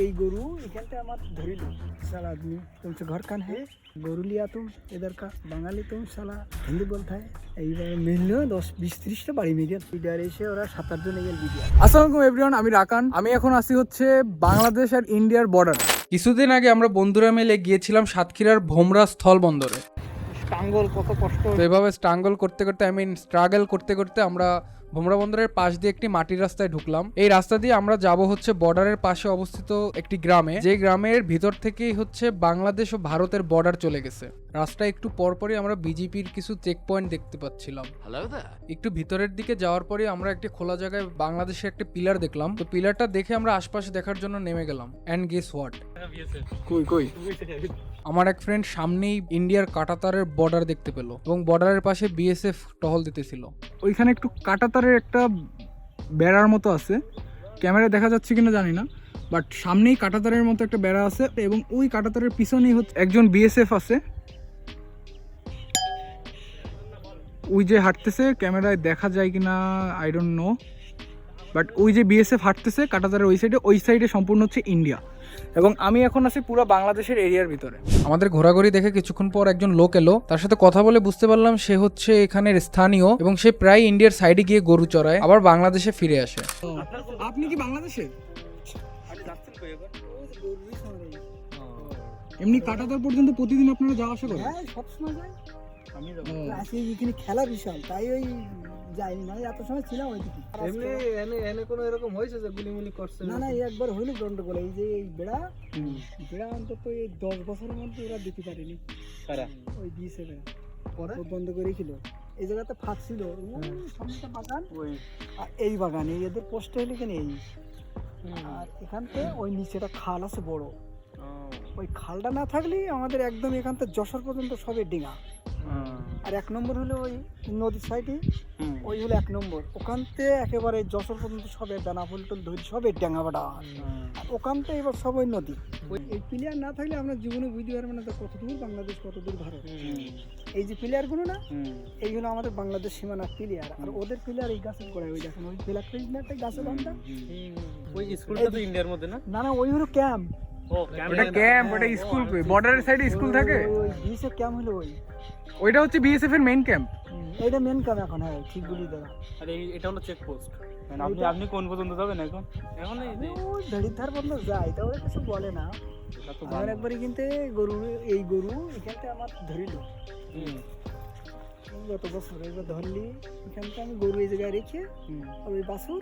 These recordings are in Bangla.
यही गोरू इकलते আমার ধরিল साला आदमी तुमसे घर कान है गोरू लिया तुम इधर का বাঙালি तुम साला हिंदी बोलता है এইবার মিললো দশ বিশ ত্রিশটা বাড়ি মিলে লিডার এসে ওরা সাত আট জন এগেল ভিডিও আসসালামু আলাইকুম এভরিওয়ান আমি রাকান আমি এখন আসি হচ্ছে বাংলাদেশ আর ইন্ডিয়ার বর্ডার কিছুদিন আগে আমরা বন্ধুরা মিলে গিয়েছিলাম সাতক্ষীরার ভোমরা স্থল বন্দরে টাঙ্গল কত কষ্ট তো এভাবে স্ট্রাগল করতে করতে আই মিন স্ট্রাগল করতে করতে আমরা ভোমরা বন্দরের পাশ দিয়ে একটি মাটির রাস্তায় ঢুকলাম। এই রাস্তা দিয়ে আমরা যাব হচ্ছে বর্ডারের পাশে অবস্থিত একটি গ্রামে। যে গ্রামের ভিতর থেকেই হচ্ছে বাংলাদেশ ও ভারতের বর্ডার চলে গেছে। রাস্তায় একটু পরপরই আমরা বিজেপির কিছু চেক পয়েন্ট দেখতে পাচ্ছিলাম। একটু ভিতরের দিকে যাওয়ার পরে আমরা একটি খোলা জায়গায় বাংলাদেশের একটি পিলার দেখলাম। তো পিলারটা দেখে আমরা আশপাশে দেখার জন্য নেমে গেলাম। অ্যান্ড গেস হোয়াট কই কই? আমার এক ফ্রেন্ড সামনেই ইন্ডিয়ার কাটাতারের বর্ডার দেখতে পেল এবং বর্ডারের পাশে বিএসএফ টহল দিতেছিল। ওইখানে একটু কাটাতারের একটা বেড়ার মতো আছে। ক্যামেরায় দেখা যাচ্ছে কিনা জানি না বাট সামনেই কাটাতারের মতো একটা বেড়া আছে এবং ওই কাটাতারের পিছনেই হচ্ছে একজন বিএসএফ আছে। ওই যে হাঁটতেছে, ক্যামেরায় দেখা যায় কিনা আই ডোন্ট নো বাট ওই যে বিএসএফ হাঁটতেছে কাটাতারের ওই সাইডে ওই সাইডে সম্পূর্ণ হচ্ছে ইন্ডিয়া এবং আমি এখন আছি পুরো বাংলাদেশের এরিয়ার ভিতরে। আমাদের ঘোরাঘুরি দেখে কিছুক্ষণ পর একজন লোক এলো। তার সাথে কথা বলে বুঝতে পারলাম সে হচ্ছে এখানের স্থানীয় এবং সে প্রায় ইন্ডিয়ার সাইডে গিয়ে গরু চড়ায় আবার বাংলাদেশে ফিরে আসে। আপনি কি বাংলাদেশে এমনি কাটাতার পর্যন্ত প্রতিদিন আপনারা যাওয়া আসা করেন? হ্যাঁ সবসময় যাই আমি এখানে খেলা বিশাল তাই ওই যাইনি মানে এত সময় ছিলাম ওইদিকে এমনি এনে এনে কোনো এরকম হয়েছে যে গুলিমুলি করছে? না না এই একবার হইল গন্ডগোল। এই যে এই বেড়া বেড়া অন্তত এই দশ বছরের মধ্যে ওরা দিতে পারেনি। কারা? ওই দিয়েছে বেড়া পরে? বন্ধ করে ছিল এই জায়গাতে ফাঁক ছিল। সামনেটা বাগান। ওই। আর এই বাগান এদের পোস্ট হইলে কেন এই। আর এখান থেকে ওই নিচেটা খাল আছে বড়। ওই খালটা না থাকলেই আমাদের একদম এখান থেকে যশোর পর্যন্ত সবে ডিঙা। আর এক নম্বর হলো ওই নদীর সাইডে ওই হলো এক নম্বর। ওখান থেকে একেবারে যশোর পর্যন্ত সবে দানা ফুল টুল ধরি সবে ডেঙ্গা বাড়া। আর ওখান থেকে এবার সব ওই নদী। এই প্লেয়ার না থাকলে আমরা জীবনে বুঝতে পারব না তো কত দূর বাংলাদেশ কত দূর ভারত এই যে প্লেয়ারগুলো না এই হলো আমাদের বাংলাদেশ সীমানার প্লেয়ার আর ওদের প্লেয়ার এই গাছের গোড়ায় ওই দেখেন ওই প্লেয়ার না একটা গাছের বান্ধা ওই স্কুলটা তো ইন্ডিয়ার মধ্যে না? না না ওই হলো ক্যাম্প ও ওটা ক্যাম্প ওটা স্কুল বর্ডারের সাইডে স্কুল থাকে? ওই ক্যাম্প হলো ওই। ওইটা হচ্ছে বিএসএফ এর মেইন ক্যাম্প এইটা মেন ক্যাম্প এখন হ্যাঁ ঠিক বলি দাদা আর এই এটা হলো চেক পোস্ট আপনি আপনি কোন পর্যন্ত যাবেন এখন? এখন এই যে ওই ভেড়ির ধার পর্যন্ত যাই তা ওরা কিছু বলে না। এটা তো আমার একবারই কিন্তু গরু এই গরু এখানতে আমার ধরিল। হুম। গত বছর এবার ধরলি এখানতে আমি গরু এই জায়গায় রেখে ওই বাছুর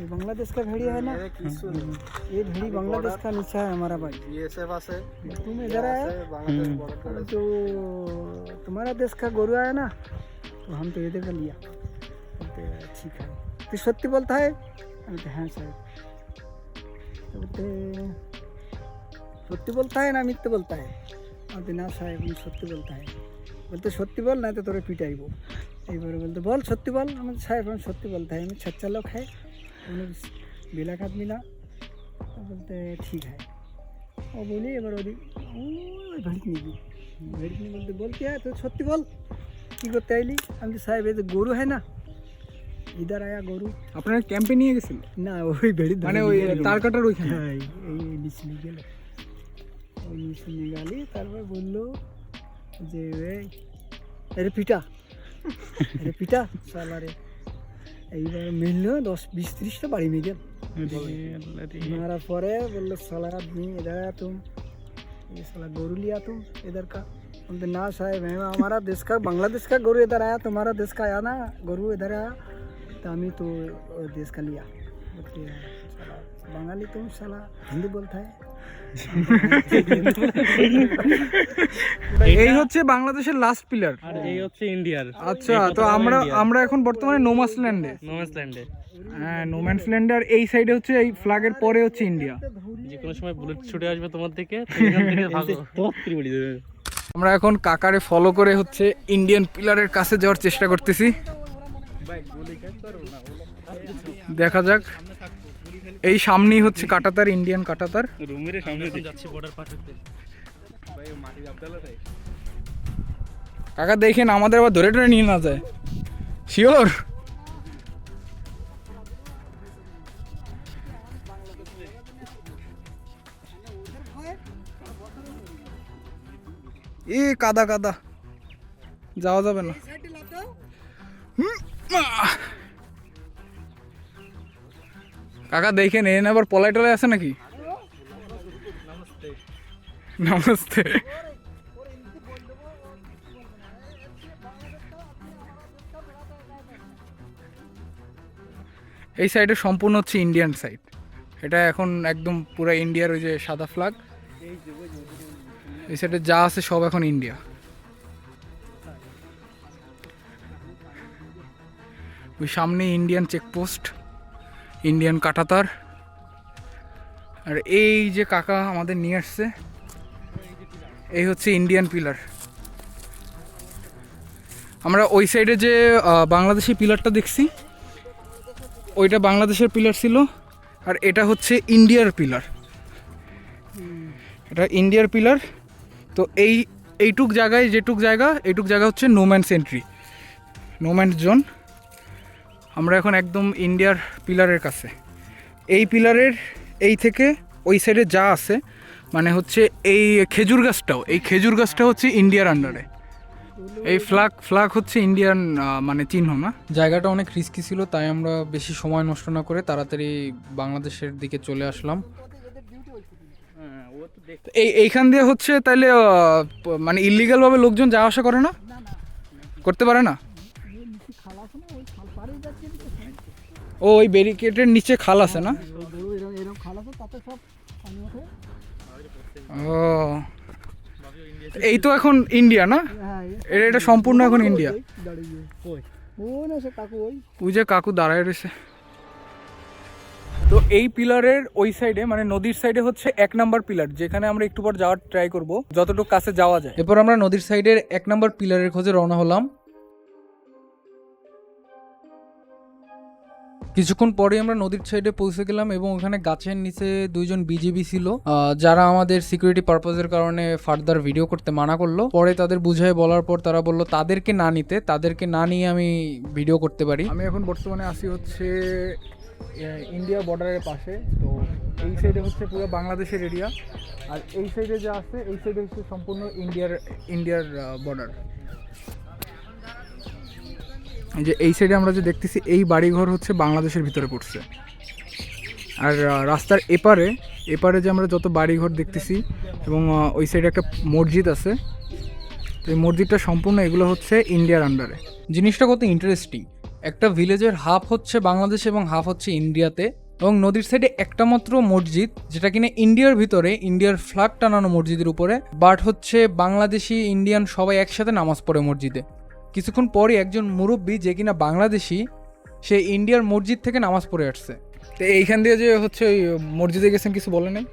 ये बांग्लादेश का भेड़ी है ना ये भेड़ी बांग्लादेश का नीचा है हमारा भाई বিএসএফ আছে तुम इधर आए বাংলাদেশ হুম। বর্ডার तो तुम्हारा देश का गोरू आया ना तो हम तो इधर का लिया बोलते ठीक है तो सत्य बोलता है हम बोलते हाँ सर तो बोलते সত্যি বলতে হয় না মিথ্যে বলতে হয় আমাদের না সাহেব আমি সত্যি বলতে হয় বলতে সত্যি বল না তো তোরে পিটাইবো এইবারে বলতে বল সত্যি বল আমার সাহেব আমি সত্যি বলতে হয় আমি सच्चा लोग है उन्हें बेला का आदमी ना तो बोलते ठीक है ও বলি এবার ওদি ওই ভেড়িক নিবি ভেড়িক নিয়ে বলতে বল কি তো সত্যি বল কি করতে আইলি আমি তো সাহেব এই যে গরু হয় না ইধার আয়া গরু আপনারা ক্যাম্পে নিয়ে গেছিল না ওই ভেড়ি মানে ওই তার কাটার ওইখানে হ্যাঁ এই এই নিচে নিয়ে গেল ওই নিচে নিয়ে গেলি তারপর বললো যে এই আরে পিটা আরে পিটা সালারে এইবার মিললো দশ বিশ ত্রিশটা বাড়ি নিয়ে গেল मारा परे बोले साला आदमी इधर आया तुम ये साला गोरू लिया तुम इधर का हम तो ना साहेब है हमारा देश का बांग्लादेश का गोरू इधर आया तुम्हारा देश का आया ना गोरू इधर आया तो हम ही तो वो देश का लिया बोलते हैं, साला बंगाली तुम साला हिंदी बोलता है এই হচ্ছে বাংলাদেশের লাস্ট পিলার আর এই হচ্ছে ইন্ডিয়ার আচ্ছা তো আমরা আমরা এখন বর্তমানে নোমাস ল্যান্ডে নোম্যান্স ল্যান্ডে হ্যাঁ নোম্যান্স ল্যান্ডে আর এই সাইডে হচ্ছে এই ফ্ল্যাগের পরে হচ্ছে ইন্ডিয়া যে কোনো সময় বুলেট ছুটে আসবে তোমার দিকে তুমি এখান থেকে ভাগো বহুত করে বলি দেবে আমরা এখন কাকারে ফলো করে হচ্ছে ইন্ডিয়ান পিলারের কাছে যাওয়ার চেষ্টা করতেছি দেখা যাক এই সামনেই হচ্ছে কাটাতার ইন্ডিয়ান কাটাতার। রুমের সামনে যাচ্ছি বর্ডার পাশে কাকা দেখেন আমাদের আবার ধরে ধরে নিয়ে না যায়। শিওর? এ কাদা কাদা। যাওয়া যাবে না। হুম। কাকা দেখেন এনে আবার পলাই টলাই আছে নাকি? নমস্তে। এই সাইডে সম্পূর্ণ হচ্ছে ইন্ডিয়ান সাইড এটা এখন একদম পুরো ইন্ডিয়ার ওই যে সাদা ফ্ল্যাগ এই সাইডে যা আছে সব এখন ইন্ডিয়া ওই সামনে ইন্ডিয়ান চেকপোস্ট ইন্ডিয়ান কাটাতার আর এই যে কাকা আমাদের নিয়ে আসছে, এই হচ্ছে ইন্ডিয়ান পিলার আমরা ওই সাইডে যে বাংলাদেশি পিলারটা দেখছি, ওইটা বাংলাদেশের পিলার ছিল, আর এটা হচ্ছে ইন্ডিয়ার পিলার এটা ইন্ডিয়ার পিলার তো এই, এইটুক জায়গায় যেটুক জায়গা, এইটুক জায়গা হচ্ছে নোম্যান্স এন্ট্রি নোম্যান্স জোন আমরা এখন একদম ইন্ডিয়ার পিলারের কাছে। এই পিলারের এই থেকে ওই সাইডে যা আছে মানে হচ্ছে এই খেজুর গাছটাও এই খেজুর গাছটা হচ্ছে ইন্ডিয়ার আন্ডারে এই ফ্ল্যাগ ফ্ল্যাগ হচ্ছে ইন্ডিয়ান মানে চিহ্ন না? জায়গাটা অনেক রিস্কি ছিল তাই আমরা বেশি সময় নষ্ট না করে তাড়াতাড়ি বাংলাদেশের দিকে চলে আসলাম। এই এইখান দিয়ে হচ্ছে তাহলে মানে ইলিগাল ভাবে লোকজন যাওয়া আসা করে না? করতে পারে না এই নিচে খাল আছে না ওই খাল পাড়েই যাচ্ছে এদিকে ও ওই ব্যারিকেডের নিচে খাল আছে না? ও। এই তো এখন ইন্ডিয়া না? এটা এটা সম্পূর্ণ এখন ইন্ডিয়া ওই যে কাকু দাঁড়ায় রয়েছে। তো এই পিলারের ওই সাইডে মানে নদীর সাইডে হচ্ছে এক নাম্বার পিলার, যেখানে আমরা একটু পর যাওয়ার ট্রাই করব, যতটুকু কাছে যাওয়া যায়। এরপর আমরা নদীর সাইডের এক নাম্বার পিলারের খোঁজে রওনা হলাম। কিছুক্ষণ পরে আমরা নদীর সাইডে পৌঁছে গেলাম এবং ওখানে গাছের নিচে দুইজন বিজিবি ছিল। যারা আমাদের সিকিউরিটি পারপাজের কারণে ফার্দার ভিডিও করতে মানা করল। পরে তাদের বুঝায় বলার পর তারা বলল, তাদেরকে না নিতে, তাদেরকে না নিয়ে আমি ভিডিও করতে পারি। আমি এখন বর্তমানে আসি হচ্ছে ইন্ডিয়া বর্ডারের পাশে। তো এই সাইডে হচ্ছে পুরো বাংলাদেশের এরিয়া আর এই সাইডে যা আছে, এই সাইডে হচ্ছে সম্পূর্ণ ইন্ডিয়ার ইন্ডিয়ার বর্ডার যে এই সাইডে আমরা যে দেখতেছি, এই বাড়িঘর হচ্ছে বাংলাদেশের ভিতরে পড়ছে। আর রাস্তার এপারে এপারে যে আমরা যত বাড়িঘর দেখতেছি এবং ওই সাইডে একটা মসজিদ আছে তো এই মসজিদটা সম্পূর্ণ এগুলো হচ্ছে ইন্ডিয়ার আন্ডারে জিনিসটা কত ইন্টারেস্টিং একটা ভিলেজের হাফ হচ্ছে বাংলাদেশ এবং হাফ হচ্ছে ইন্ডিয়াতে, এবং নদীর সাইডে একটা মাত্র মসজিদ, যেটা কিনা ইন্ডিয়ার ভিতরে, ইন্ডিয়ার ফ্ল্যাগ টানানো মসজিদের উপরে বাট হচ্ছে বাংলাদেশি, ইন্ডিয়ান সবাই একসাথে নামাজ পড়ে মসজিদে। কিছুক্ষণ পরে একজন মুরব্বী যে কিনা বাংলাদেশি সে ইন্ডিয়ার মসজিদ থেকে নামাজ পড়ে আসছে। তো এইখান দিয়ে যে হচ্ছে ওই মসজিদে গেছেন কিছু বলে নাই?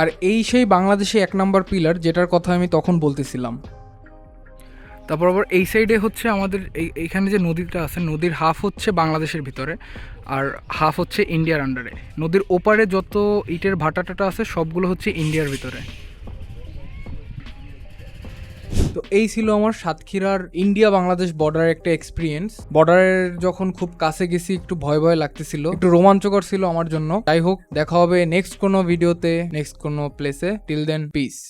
আর এই সেই বাংলাদেশে এক নাম্বার পিলার যেটার কথা আমি তখন বলতেছিলাম। তারপর আবার এই সাইডে হচ্ছে আমাদের এই, এইখানে যে নদীটা আছে, নদীর হাফ হচ্ছে বাংলাদেশের ভিতরে আর হাফ হচ্ছে ইন্ডিয়ার আন্ডারে নদীর ওপারে যত ইটের ভাটা টাটা আছে, সবগুলো হচ্ছে ইন্ডিয়ার ভিতরে। তো এই ছিল আমার সাতক্ষীরার ইন্ডিয়া বাংলাদেশ বর্ডারের একটা এক্সপিরিয়েন্স বর্ডারের যখন খুব কাছে গেছি, একটু ভয় ভয় লাগতেছিল। একটু রোমাঞ্চকর ছিল আমার জন্য। যাই হোক, দেখা হবে নেক্সট কোনো ভিডিওতে নেক্সট কোনো প্লেসে টিল দেন পিস